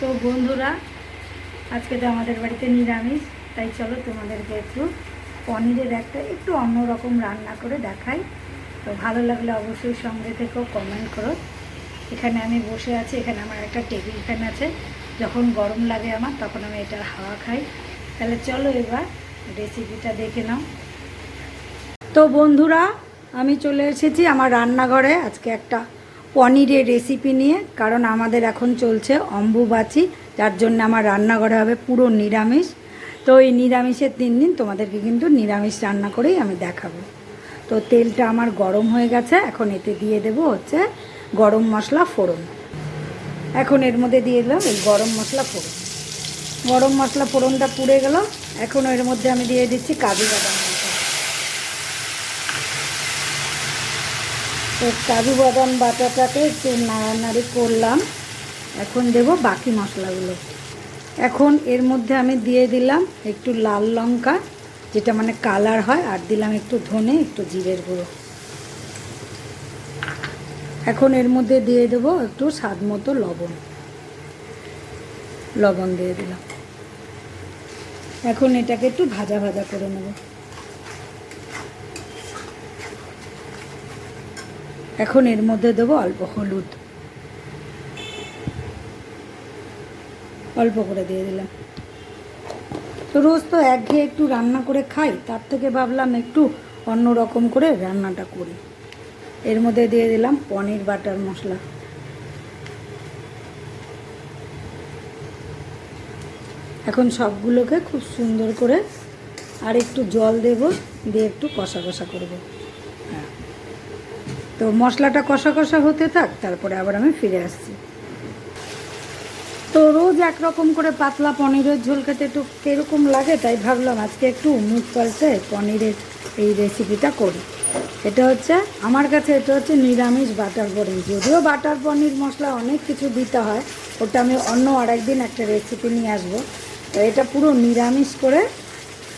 তো বন্ধুরা, আজকে তো আমাদের বাড়িতে নিরামিষ, তাই চলো তোমাদেরকে একটু পনিরের একটা একটু অন্যরকম রান্না করে দেখাই। তো ভালো লাগলে অবশ্যই সঙ্গে থেকেও কমেন্ট করো। এখানে আমি বসে আছি, এখানে আমার একটা টেবিল ফ্যান আছে। যখন গরম লাগে আমার, তখন আমি এটার হাওয়া খাই। তাহলে চলো এবার রেসিপিটা দেখে নাও। তো বন্ধুরা, আমি চলে এসেছি আমার রান্নাঘরে। আজকে একটা পনিরের রেসিপি নিয়ে, কারণ আমাদের এখন চলছে অম্বুবাচি, যার জন্য আমার রান্নাঘরে হবে পুরো নিরামিষ। তো এই নিরামিষের তিন দিন তোমাদেরকে কিন্তু নিরামিষ রান্না করেই আমি দেখাবো। তো তেলটা আমার গরম হয়ে গেছে, এখন এতে দিয়ে দেবো হচ্ছে গরম মশলা ফোড়ন। এখন এর মধ্যে দিয়ে দিলাম এই গরম মশলা ফোড়ন। গরম মশলা ফোড়নটা পুড়ে গেল, এখন এর মধ্যে আমি দিয়ে দিচ্ছি কাজু বাদাম। তো কাজু বাদাম বাটাটাকে একটু নাড়ানাড়ি করলাম। এখন দেব বাকি মশলাগুলো। এখন এর মধ্যে আমি দিয়ে দিলাম একটু লাল লঙ্কা, যেটা মানে কালার হয়, আর দিলাম একটু ধনে, একটু জিরের গুঁড়ো। এখন এর মধ্যে দিয়ে দেবো একটু স্বাদ মতো লবণ। লবণ দিয়ে দিলাম। এখন এটাকে একটু ভাজা ভাজা করে নেব। এখন এর মধ্যে দেবো অল্প হলুদ। অল্প করে দিয়ে দিলাম। তো রোজ তো একঘেয়ে একটু রান্না করে খাই, তার থেকে ভাবলাম একটু অন্য রকম করে রান্নাটা করি। এর মধ্যে দিয়ে দিলাম পনির বাটার মশলা। এখন সবগুলোকে খুব সুন্দর করে আর একটু জল দেব, দিয়ে একটু কষা কষা করব। তো মশলাটা কষা কষা হতে থাক, তারপরে আবার আমি ফিরে আসছি। তো রোজ একরকম করে পাতলা পনিরের ঝোল খেতে একটু কীরকম লাগে তাই ভাবলাম আজকে একটু মুখ পাল্টে পনিরের এই রেসিপিটা করি। এটা হচ্ছে, আমার কাছে এটা হচ্ছে নিরামিষ বাটার পনির। যদিও বাটার পনির মশলা অনেক কিছু দিতে হয়, ওটা আমি অন্য আরেকদিন একটা রেসিপি নিয়ে আসব। তো এটা পুরো নিরামিষ করে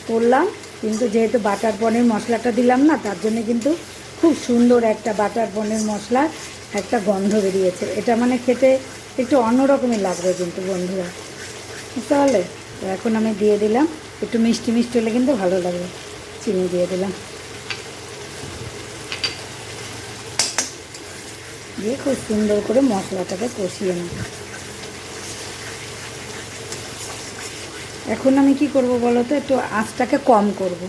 করলাম, কিন্তু যেহেতু বাটার পনির মশলাটা দিলাম না, তার জন্য কিন্তু খুব সুন্দর একটা বাটার পনির মশলার একটা গন্ধ বেরিয়েছে। এটা মানে খেতে একটু অন্যরকমই লাগবে কিন্তু বন্ধুরা। বুঝতে তো এখন আমি দিয়ে দিলাম। একটু মিষ্টি মিষ্টি হলে কিন্তু ভালো লাগবে চিনি দিয়ে দিলাম। দিয়ে খুব সুন্দর করে মশলাটাকে কষিয়ে নেব এখন আমি কি করব বলো তো? একটু আঁচটাকে কম করব।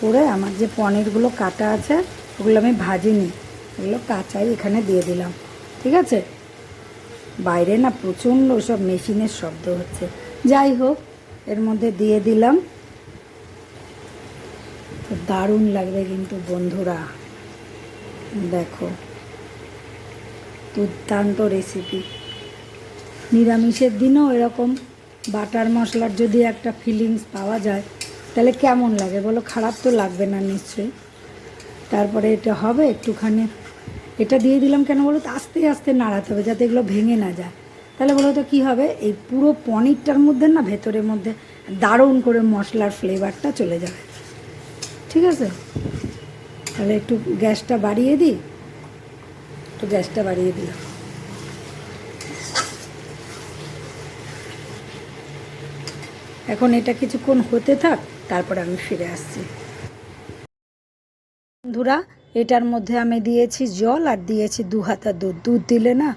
করে আমার যে পনিরগুলো কাটা আছে ওগুলো আমি ভাজিনি, ওগুলো কাঁচাই এখানে দিয়ে দিলাম, ঠিক আছে? বাইরে না প্রচণ্ড সব মেশিনের শব্দ হচ্ছে। যাই হোক, এর মধ্যে দিয়ে দিলাম। তো দারুণ লাগবে কিন্তু বন্ধুরা। দেখো, দুর্দান্ত রেসিপি নিরামিষের দিনও এরকম। বাটার মশলার যদি একটা ফিলিংস পাওয়া যায়, তাহলে কেমন লাগে বলো? খারাপ তো লাগবে না নিশ্চয়ই। তারপরে এটা হবে একটুখানি, এটা দিয়ে দিলাম কেন বলো তো? আস্তে আস্তে নাড়াতে হবে যাতে এগুলো ভেঙে না যায়। তাহলে বলো তো কী হবে? এই পুরো পনিরটার মধ্যে না, ভেতরের মধ্যে দারুণ করে মশলার ফ্লেভারটা চলে যাবে। ঠিক আছে? তাহলে একটু গ্যাসটা বাড়িয়ে দিই। একটু গ্যাসটা বাড়িয়ে দিলাম। এখন এটা কিছুক্ষণ হতে থাক, তারপরে আমি ফিরে আসছি। বন্ধুরা, এটার মধ্যে আমি দিয়েছি জল আর দিয়েছি দু হাতা দুধ। দুধ দিলে না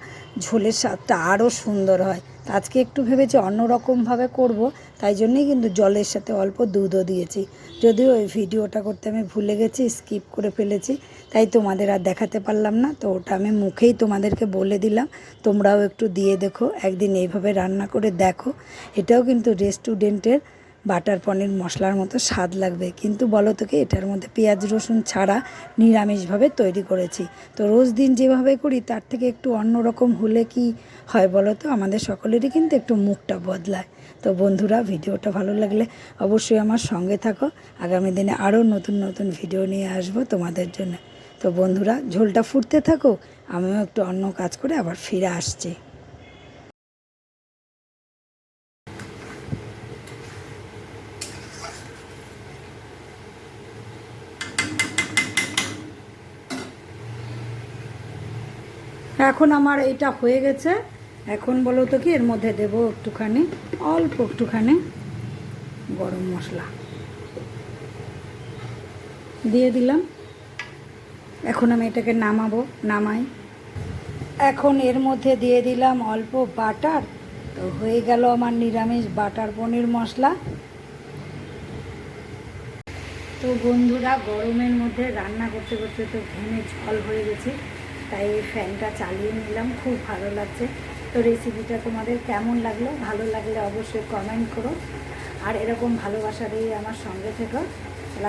ঝোলের স্বাদটা আরও সুন্দর হয়। আজকে একটু ভেবেছি অন্যরকমভাবে করব, তাই জন্যই কিন্তু জলের সাথে অল্প দুধও দিয়েছি। যদিও ওই ভিডিওটা করতে আমি ভুলে গেছি, স্কিপ করে ফেলেছি, তাই তোমাদের আর দেখাতে পারলাম না। তো ওটা আমি মুখেই তোমাদেরকে বলে দিলাম, তোমরাও একটু দিয়ে দেখো, একদিন এইভাবে রান্না করে দেখো। এটাও কিন্তু রেস্টুরেন্টের বাটার পনির মশলার মতো স্বাদ লাগবে। কিন্তু বলো তোকে এটার মধ্যে পেঁয়াজ, রসুন ছাড়া নিরামিষভাবে তৈরি করেছি। তো রোজ দিন যেভাবে করি, তার থেকে একটু অন্যরকম হলে কি হয় বলো তো? আমাদের সকলেরই কিন্তু একটু মুখটা বদলায়। তো বন্ধুরা, ভিডিওটা ভালো লাগলে অবশ্যই আমার সঙ্গে থাকো। আগামী দিনে আরও নতুন নতুন ভিডিও নিয়ে আসব তোমাদের জন্য। তো বন্ধুরা, ঝোলটা ফুটতে থাকো আমিও একটু অন্য কাজ করে আবার ফিরে আসছি। এখন আমার এটা হয়ে গেছে। এখন বলো তো কি, এর মধ্যে দেবো একটুখানি, অল্প একটুখানি গরম মশলা। দিয়ে দিলাম। এখন আমি এটাকে নামাবো, নামাই। এখন এর মধ্যে দিয়ে দিলাম অল্প বাটার। তো হয়ে গেল আমার নিরামিষ বাটার পনির মশলা। তো বন্ধুরা, গরমের মধ্যে রান্না করতে করতে তো ঘেমে জল হয়ে গেছে। তাই এই ফ্যানটা চালিয়ে নিলাম, খুব ভালো লাগছে। তো রেসিপিটা তোমাদের কেমন লাগল? ভালো লাগলে অবশ্যই কমেন্ট করো। আর এরকম ভালোবাসা দিয়ে আমার সঙ্গে থেকো।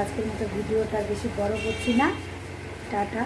আজকের মতো ভিডিওটা বেশি বড় করছি না। টাটা।